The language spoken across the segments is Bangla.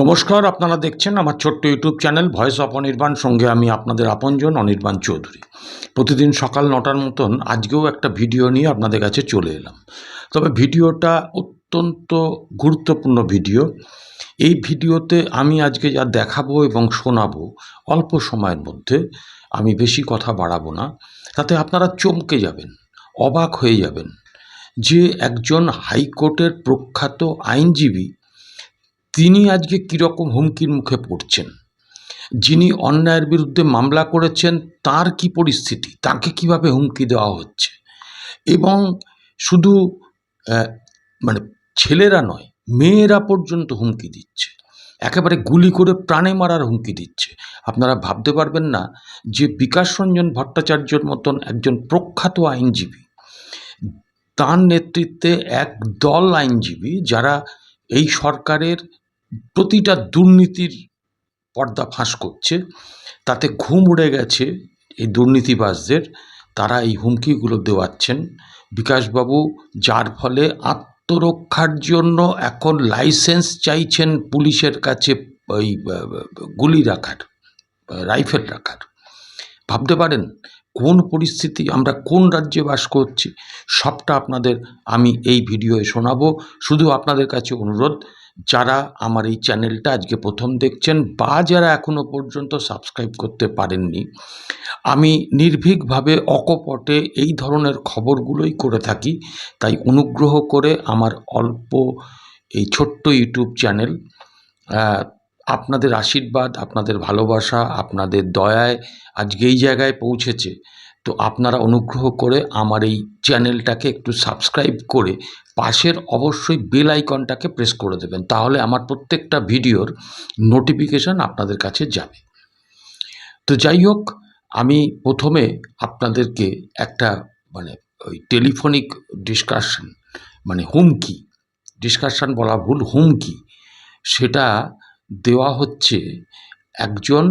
নমস্কার, আপনারা দেখছেন আমার ছোট্ট YouTube channel voice of Anirban. সঙ্গে আমি আপনাদের আপনজন অনির্বাণ চৌধুরী। প্রতিদিন সকাল নটার মতন আজকেও একটা ভিডিও নিয়ে আপনাদের কাছে চলে এলাম। তবে ভিডিওটা অত্যন্ত গুরুত্বপূর্ণ ভিডিও। এই ভিডিওতে আমি আজকে যা দেখাবো এবং শোনাবো অল্প সময়ের মধ্যে, আমি বেশি কথা বাড়াবো না। তাতে আপনারা চমকে যাবেন, অবাক হয়ে যাবেন যে একজন হাইকোর্টের প্রখ্যাত আইনজীবী তিনি আজকে কীরকম হুমকির মুখে পড়ছেন? যিনি অন্যায়ের বিরুদ্ধে মামলা করেছেন, তার কি পরিস্থিতি? তাকে কীভাবে হুমকি দেওয়া হচ্ছে? এবং শুধু মানে ছেলেরা নয়, মেয়েরা পর্যন্ত হুমকি দিচ্ছে। একেবারে গুলি করে প্রাণে মারার হুমকি দিচ্ছে। আপনারা ভাবতে পারবেন না যে বিকাশ রঞ্জন ভট্টাচার্যর মতন একজন প্রখ্যাত আইনজীবী, তার নেতৃত্বে এক দল আইনজীবী যারা এই সরকারের প্রতিটা দুর্নীতির পর্দা ফাঁস করছে। তাতে ঘুম উড়ে গেছে এই দুর্নীতিবাজদের। তারা এই হুমকিগুলো দেওয়াচ্ছেন। বিকাশবাবু, যার ফলে আত্মরক্ষার জন্য এখন লাইসেন্স চাইছেন পুলিশের কাছে ওই গুলি রাখার, রাইফেল রাখার। ভাবতে পারেন, কোন পরিস্থিতি, আমরা কোন রাজ্যে বাস করছি, সবটা আপনাদের আমি এই ভিডিওয়ে শোনাবো। শুধু আপনাদের কাছে অনুরোধ যারা আমার এই চ্যানেলটা আজকে প্রথম দেখছেন বা যারা এখনও পর্যন্ত সাবস্ক্রাইব করতে পারেননি, আমি নির্ভীকভাবে অকপটে এই ধরনের খবরগুলোই করে থাকি। তাই অনুগ্রহ করে আমার অল্প এই ছোট্ট ইউটিউব চ্যানেল আপনাদের আশীর্বাদ, আপনাদের ভালোবাসা, আপনাদের দয়ায় আজকে এই জায়গায় পৌঁছেছে। তো আপনারা অনুগ্রহ করে আমার এই চ্যানেলটাকে একটু সাবস্ক্রাইব করে পাশের অবশ্যই বেল আইকনটাকে প্রেস করে দেবেন, তাহলে আমার প্রত্যেকটা ভিডিওর নোটিফিকেশান আপনাদের কাছে যাবে। তো যাই হোক, আমি প্রথমে আপনাদেরকে একটা মানে ওই টেলিফোনিক ডিসকাশন মানে হুমকি ডিসকাশন বলা ভুল, হুমকি, সেটা দেওয়া হচ্ছে একজন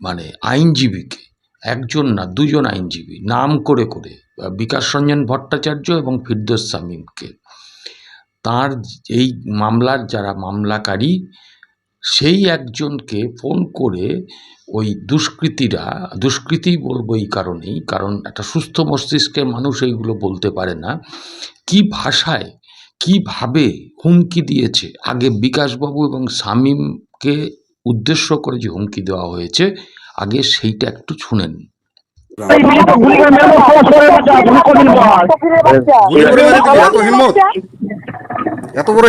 মানে আইনজীবীকে, একজন না, দুজন আইনজীবী, নাম করে করে। বিকাশ রঞ্জন ভট্টাচার্য এবং ফিরদোস সামিমকে তার এই মামলার যারা মামলাকারী, সেই একজনকে ফোন করে ওই দুষ্কৃতীরা, দুষ্কৃতি বলব এই কারণেই, কারণ একটা সুস্থ মস্তিষ্কের মানুষ এইগুলো বলতে পারে না, কি ভাষায়, কীভাবে হুমকি দিয়েছে? আগে বিকাশবাবু এবং শামীমকে উদ্দেশ্য করে যে হুমকি দেওয়া হয়েছে, আগে সেইটা একটু শুনেন। এত বড়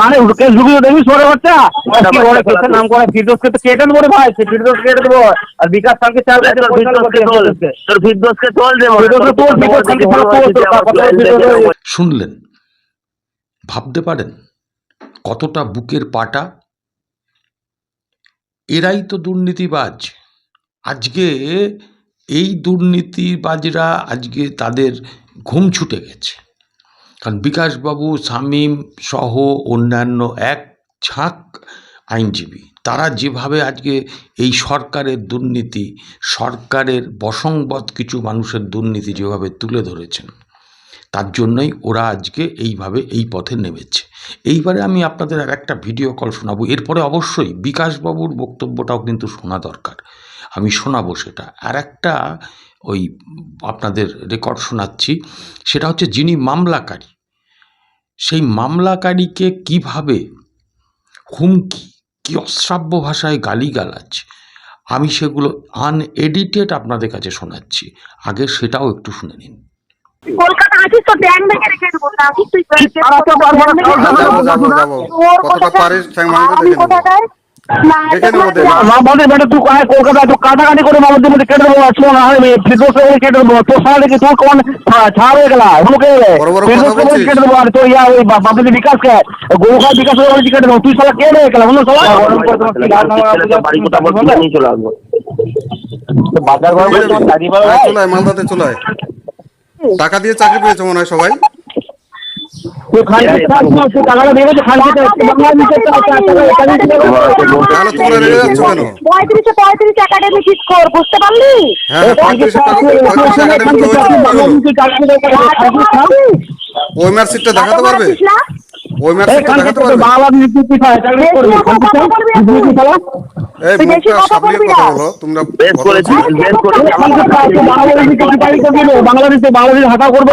গানে কেস ঢুকিয়ে সরে বাচ্চা? নাম করে? ফিরদোসকে তো কেটে দেবো ভাই সে ফিরদোস কেটে দেবো। আর বিকাশ স্যারকে চার তোর ফিরদোসকে তোল শুনলেন? ভাবতে পারেন কতটা বুকের পাটা? এরাই তো দুর্নীতিবাজ। আজকে এই দুর্নীতিবাজরা আজকে তাদের ঘুম ছুটে গেছে। কারণ বিকাশবাবু, শামীম সহ অন্যান্য এক ঝাঁক আইনজীবী, তারা যেভাবে আজকে এই সরকারের দুর্নীতি, সরকারের বসংবদ কিছু মানুষের দুর্নীতি যেভাবে তুলে ধরেছেন, তার জন্যই ওরা আজকে এইভাবে এই পথে নেমেছে। এইবারে আমি আপনাদের আর একটা ভিডিও কল শোনাবো। এরপরে অবশ্যই বিকাশবাবুর বক্তব্যটাও কিন্তু শোনা দরকার। আমি শোনাবো সেটা। আর একটা ওই আপনাদের রেকর্ড শোনাচ্ছি সেটা হচ্ছে যিনি মামলাকারী সেই মামলাকারীকে কীভাবে হুমকি কি অশ্রাব্য ভাষায় গালিগালাজ আমি সেগুলো আনএডিটেড আপনাদের কাছে শোনাচ্ছি। আগে সেটাও একটু শুনে নিন। কলকাতা আছিস তো? ব্যাংক ভেঙে রেখে দেবো না। তুই পারিস বেটা তুই কলকাতা তুই কাটাকাটি করে মামাদের মধ্যে কেটে দেবো শোন কেটে দেবো তোর সারা দেখি তোর কোন ছাড় হয়ে গেলা। কেটে দেবো আর তোর ইয়া ওই বিকাশ বলে কেটে দেবো তুই সালা কে গেলা বাড়ি বলতে নিয়ে চলে আসব বাজার ঘর বলে তোমার দাদি বাবা আয়, চলে মালদাতে চলে টাকা দিয়ে চাকরি পেয়েছে মনে হয় সবাই। পঁয়ত্রিশে পঁয়ত্রিশ একাডেমিক স্কোর বুঝতে পারলি? হ্যাঁ হ্যাঁ? ওই মার্কশিটটা দেখাতে পারবে? ওই ম্যাচে দেখাতে পারবে? বাংলাদেশ কি করবে। এই মুখটা সামনে কথা। বলো তোমরা বেশ করেছি বেশ করেছি আমার বাংলাদেশে কিছু পাই করবে বাংলাদেশে বাংলাদেশ হাঁটা করবে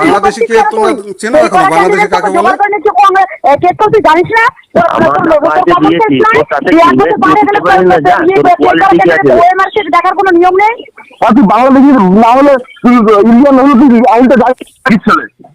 বাংলাদেশি কে তোমরা চেনো এখন? বাংলাদেশি কাকে বলে? তুই জানিস না? কি? তুই কি? দেখার কোনো নিয়ম নেই? তুই বাংলাদেশি না হলে ইন্ডিয়ান হলে তুই আইনটা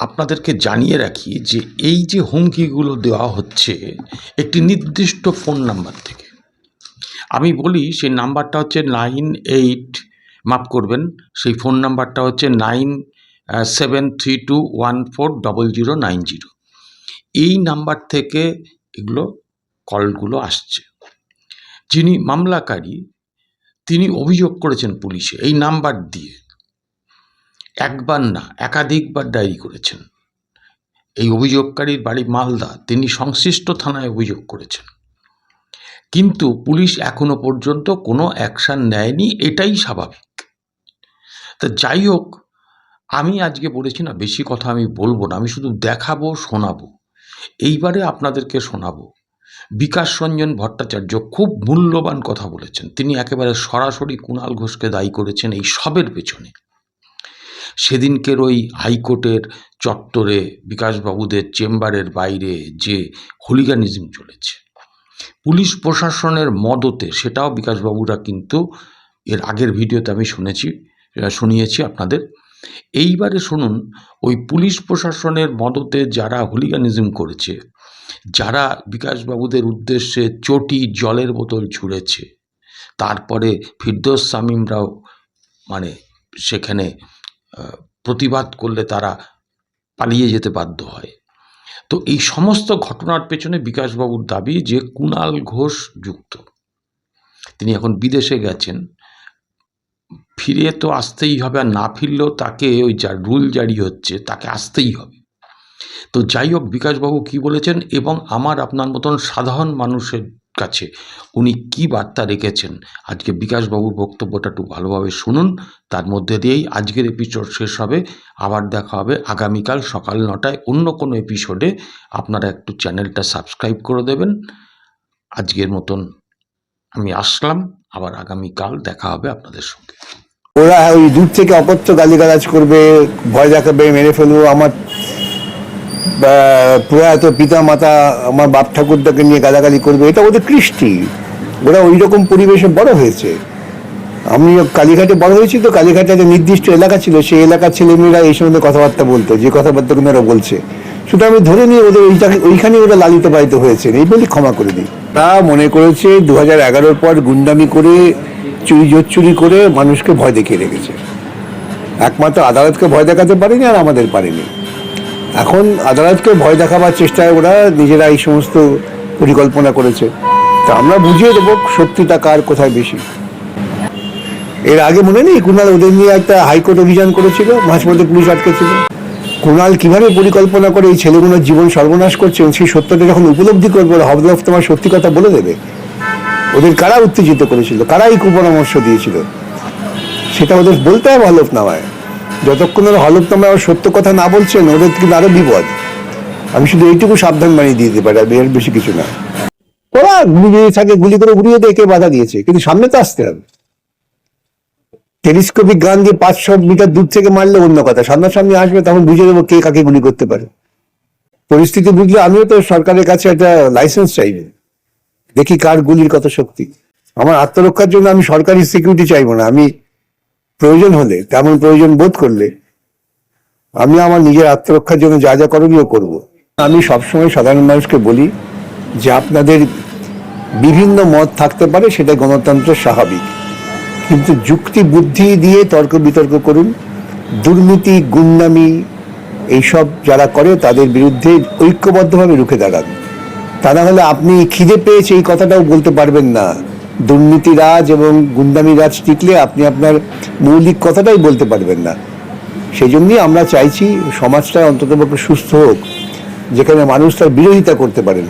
আপনাদেরকে জানিয়ে রাখি যে এই যে হুমকিগুলো দেওয়া হচ্ছে, একটি নির্দিষ্ট ফোন নাম্বার থেকে। আমি বলি সেই নাম্বারটা হচ্ছে নাইন এইট, মাফ করবেন, সেই ফোন নাম্বারটা হচ্ছে nine seven three two one four double zero nine zero. এই নাম্বার থেকে এগুলো, কলগুলো আসছে। যিনি মামলাকারী, তিনি অভিযোগ করেছেন পুলিশে এই নাম্বার দিয়ে। একবার না, একাধিকবার ডায়েরি করেছেন। এই অভিযোগকারীর বাড়ি মালদা, তিনি সংশ্লিষ্ট থানায় অভিযোগ করেছেন। কিন্তু পুলিশ এখনও পর্যন্ত কোনো অ্যাকশান নেয়নি, এটাই স্বাভাবিক। তা যাই হোক, আমি আজকে বলেছি না, বেশি কথা আমি বলব না, আমি শুধু দেখাবো, শোনাবো। এইবারে আপনাদেরকে শোনাবো। বিকাশ রঞ্জন ভট্টাচার্য খুব মূল্যবান কথা বলেছেন। তিনি একেবারে সরাসরি কুণাল ঘোষকে দায়ী করেছেন এই সবের পেছনে। সেদিনকের ওই হাইকোর্টের চত্বরে বিকাশবাবুদের চেম্বারের বাইরে যে হুলিগানিজম চলেছে, পুলিশ প্রশাসনের মদতে, সেটাও বিকাশবাবুরা কিন্তু এর আগের ভিডিওতে আমি শুনেছি শুনিয়েছি আপনাদের। এইবারে শুনুন, ওই পুলিশ প্রশাসনের মদতে যারা হুলিগানিজম করেছে, যারা বিকাশবাবুদের উদ্দেশ্যে চটি জলের বোতল ছুঁড়েছে, তারপরে ফিরদোস শামীমরাও মানে সেখানে প্রতিবাদ করলে তারা পালিয়ে যেতে বাধ্য হয়। তো এই সমস্ত ঘটনার পেছনে বিকাশবাবুর দাবি যে কুণাল ঘোষ যুক্ত। তিনি এখন বিদেশে গেছেন। ফিরে তো আসতেই হবে আর না ফিরলেও তাকে ওই যা রুল জারি হচ্ছে তাকে আসতেই হবে। তো যাই হোক, বিকাশবাবু কি বলেছেন এবং আমার আপনার মতন সাধারণ মানুষের কাছে। উনি কি বার্তা রেখেছেন? আজকে বিকাশবাবুর বক্তব্যটা একটু ভালোভাবে শুনুন। তার মধ্যে দিয়েই আজকের এপিসোড শেষ হবে। আবার দেখা হবে আগামীকাল সকাল নটায় অন্য কোনো এপিসোডে আপনারা একটু চ্যানেলটা সাবস্ক্রাইব করে দেবেন। আজকের মতন আমি আসলাম। আবার আগামীকাল দেখা হবে আপনাদের সঙ্গে। ওরা ওই দূর থেকে অপত্য গালিগালাজ করবে, ভয় দেখাবে, মেরে ফেলব, আমার প্রয়াত পিতা মাতা আমার বাপ ঠাকুরদাকে নিয়ে গালাগালি করবে, এটা ওদের কৃষ্টি। ওরা ওই রকম পরিবেশে বড় হয়েছে। আমি কালীঘাটে বড় হয়েছি তো কালীঘাটে একটা নির্দিষ্ট এলাকা ছিল, সেই এলাকার ছেলেমেয়েরা এই সময় কথাবার্তা বলতো, যে কথাবার্তাগুলো ওরা বলছে। শুধু আমি ধরে নিয়ে ওদের ওইটাকে, ওইখানে ওরা লালিত পালিত হয়েছে এই বলি ক্ষমা করে দিই। তা মনে করেছে দু হাজার এগারোর পর গুন্ডামি করে, চুরি চুরি করে মানুষকে ভয় দেখিয়ে রেখেছে। একমাত্র আদালতকে ভয় দেখাতে পারেনি আর আমাদের পারেনি। এখন আদালতকে ভয় দেখাবার চেষ্টায় ওরা নিজেরা এই সমস্ত পরিকল্পনা করেছে। তা আমরা বুঝিয়ে দেবো সত্যিটা কার কোথায় বেশি। এর আগে মনে নেই কুণাল ওদের নিয়ে একটা হাইকোর্ট অভিযান করেছিল মাঝ মধ্যে পুলিশ আটকেছিল? কুণাল কীভাবে পরিকল্পনা করে এই ছেলেগুলোর জীবন সর্বনাশ করছে? সেই সত্যটা যখন উপলব্ধি করবে হবদফ তোমার সত্যি কথা বলে দেবে। ওদের কারা উত্তেজিত করেছিল? কারা এই কুপরামর্শ দিয়েছিল? সেটা ওদের বলতে হবে হলফনামায় যতক্ষণ ওরা হলফনামায় ওর সত্য কথা না বলছেন ওদের কিন্তু আরও বিপদ। আমি শুধু এইটুকু সাবধান বানিয়ে দিয়ে দিতে পারি, আর বেশি কিছু না। ওরা গুলি থাকে, গুলি করে উড়িয়ে দিয়ে, কে বাধা দিয়েছে? কিন্তু সামনে তো আসতে হবে। টেলিস্কোপিক গান দিয়ে পাঁচশো মিটার দূর থেকে মারলে অন্য কথা। সামনাসামনি আসবে, তখন বুঝে দেবো কে কাকে গুলি করতে পারে। পরিস্থিতি বুঝলে আমিও তো সরকারের কাছে একটা লাইসেন্স চাইবে। দেখি কার গুলির কত শক্তি। আমার আত্মরক্ষার জন্য আমি সরকারি সিকিউরিটি চাইব না। আমি প্রয়োজন হলে, তেমন প্রয়োজন বোধ করলে, আমি আমার নিজের আত্মরক্ষার জন্য যা যা করণীয় করব। আমি সবসময় সাধারণ মানুষকে বলি যে আপনাদের বিভিন্ন মত থাকতে পারে, সেটা গণতন্ত্রের স্বাভাবিক। কিন্তু যুক্তি, বুদ্ধি দিয়ে তর্ক বিতর্ক করুন, দুর্নীতি, গুন্ডামি, এইসব যারা করে, তাদের বিরুদ্ধে ঐক্যবদ্ধভাবে রুখে দাঁড়ান। তা না হলে আপনি খিদে পেয়েছে এই কথাটাও বলতে পারবেন না। দুর্নীতি রাজ এবং গুন্ডামি রাজ টিকলে আপনি আপনার মৌলিক কথাটাই বলতে পারবেন না। সেই জন্যই আমরা চাইছি সমাজটা অন্ততপক্ষে সুস্থ হোক, যেখানে মানুষ তার বিরোধিতা করতে পারেন।